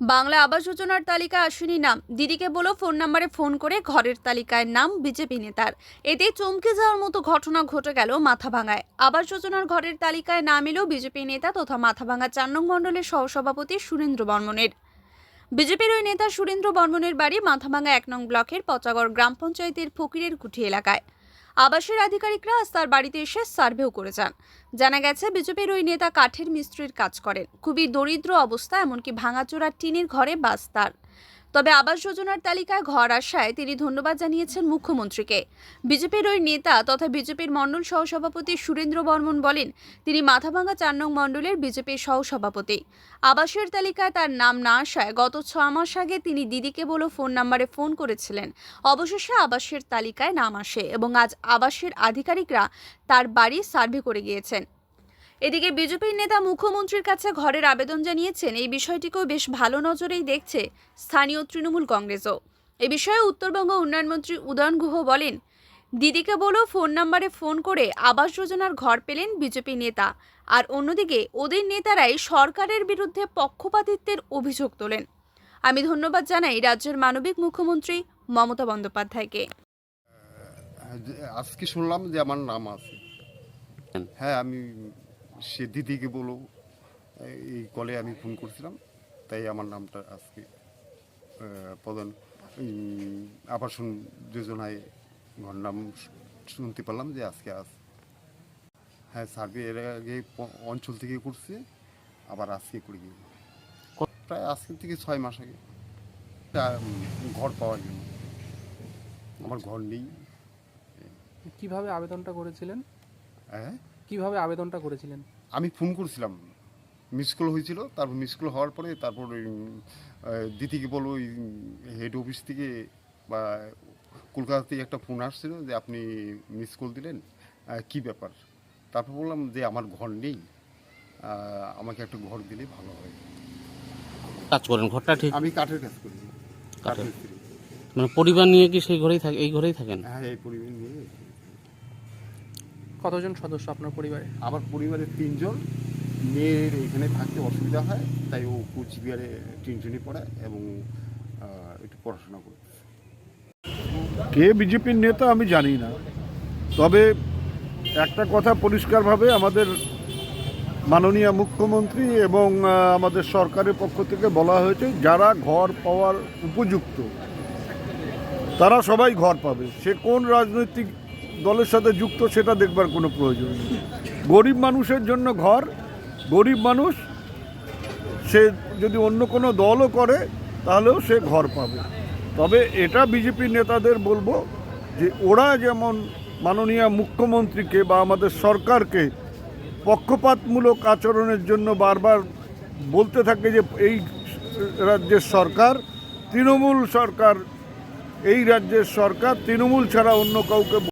বাংলা আবাস যোজনার তালিকায় আসেনি নাম। দিদিকে বলো ফোন নম্বরে ফোন করে ঘরের তালিকায় নাম বিজেপি নেতার। এতে চমকে যাওয়ার মতো ঘটনা ঘটে গেল মাথাভাঙায়। আবাস যোজনার ঘরের তালিকায় নাম এলো বিজেপি নেতা তথা মাথাভাঙা চার নং মণ্ডলের সহসভাপতি সুরেন্দ্র বর্মনের। বিজেপির ওই নেতা সুরেন্দ্র বর্মনের বাড়ি মাথাভাঙা এক নং ব্লকের পচাগড় গ্রাম পঞ্চায়েতের ফকিরের কুঠি এলাকায়। আবাসের আধিকারিকরা আজ তার বাড়িতে এসে সার্ভেও করে যান। জানা গেছে, বিজেপির ওই নেতা কাঠের মিস্ত্রির কাজ করেন। খুবই দরিদ্র অবস্থা, এমনকি ভাঙাচোরা টিনের ঘরে বাস তার। তবে আবাস যোজনার তালিকায় ঘর আসায় তিনি ধন্যবাদ জানিয়েছেন মুখ্যমন্ত্রীকে। বিজেপির ওই নেতা তথা বিজেপির মণ্ডল সহসভাপতি সুরেন্দ্র বর্মন বলেন, তিনি মাথাভাঙ্গা চার নং মণ্ডলের বিজেপির সহসভাপতি। আবাসের তালিকায় তার নাম না আসায় গত ছ মাস আগে তিনি দিদিকে বলো ফোন নাম্বারে ফোন করেছিলেন। অবশেষে আবাসের তালিকায় নাম আসে এবং আজ আবাসের আধিকারিকরা তার বাড়ি সার্ভে করে গিয়েছেন। এদিকে বিজেপির নেতা মুখ্যমন্ত্রীর কাছে ঘরের আবেদন জানিয়েছেন এই বিষয়টিকেও বেশ ভালো নজরেই দেখছে স্থানীয় তৃণমূল কংগ্রেসও। এ বিষয়ে উত্তরবঙ্গ উন্নয়নমন্ত্রী উদয়ন গুহ বলেন দিদিকে বলো ফোন নাম্বারে ফোন করে আবাস যোজনার ঘর পেলেন বিজেপি নেতা আর অন্যদিকে ওদের নেতারাই সরকারের বিরুদ্ধে পক্ষপাতিত্বের অভিযোগ তোলেন। আমি ধন্যবাদ জানাই রাজ্যের মানবিক মুখ্যমন্ত্রী মমতা বন্দ্যোপাধ্যায়কে। হ্যাঁ, আজকে শুনলাম যে আমার নাম আছে। হ্যাঁ আমি সে দিদিকে বলো এই কলে আমি ফোন করছিলাম তাই আমার নামটা আজকে প্রধান আবাসন যোজনায় ঘর নাম শুনতে পারলাম যে আজকে আস হ্যাঁ সার্ভে এর আগে অঞ্চল থেকে করছে আবার আজকে করে গিয়ে প্রায় আজকে থেকে ছয় মাস আগে। ঘর পাওয়ার জন্য। আমার ঘর নেই। কীভাবে আবেদনটা করেছিলেন? হ্যাঁ? কীভাবে আবেদনটা করেছিলেন? আমি ফোন করছিলাম। মিস কল হয়েছিল তারপর মিস কল হওয়ার পরে তারপর ওই দিদিকে বলো ওই হেড অফিস থেকে বা কলকাতা থেকে একটা ফোন আসছিল যে আপনি মিস কল দিলেন কি ব্যাপার? তারপর বললাম যে আমার ঘর নেই আমাকে একটা ঘর দিলে ভালো হয়। কাজ করেন ঘরটা ঠিক? আমি কাঠের কাজ করি। কাঠের। কাঠের। মানে পরিবার নিয়ে কি সেই ঘরেই থাকে এই ঘরেই থাকেন? হ্যাঁ এই পরিবার নিয়ে। কতজন সদস্য আপনার পরিবারে? আমার পরিবারের তিনজন। মেয়ের এখানে থাকতে অসুবিধা হয় তাই ও কুচবিহারে টিউশনি পড়ায় এবং একটু পড়াশোনা করে কে বিজেপির নেতা আমি জানি না। তবে একটা কথা পরিষ্কারভাবে আমাদের মাননীয় মুখ্যমন্ত্রী এবং আমাদের সরকারের পক্ষ থেকে বলা হয়েছে যারা ঘর পাওয়ার উপযুক্ত তারা সবাই ঘর পাবে। সে কোন রাজনৈতিক দলের সাথে যুক্ত, সেটা দেখবার কোনো প্রয়োজন নেই। গরিব মানুষের জন্য ঘর, গরিব মানুষ, সে যদি অন্য কোনো দলও করে, তাহলেও সে ঘর পাবে। তবে এটা বিজেপি নেতাদের বলব যে, ওরা যেমন মাননীয় মুখ্যমন্ত্রীকে বা আমাদের সরকারকে পক্ষপাতমূলক আচরণের জন্য বারবার বলতে থাকে যে, এই রাজ্যের সরকার, তৃণমূল সরকার, এই রাজ্যের সরকার, তৃণমূল ছাড়া অন্য কাউকে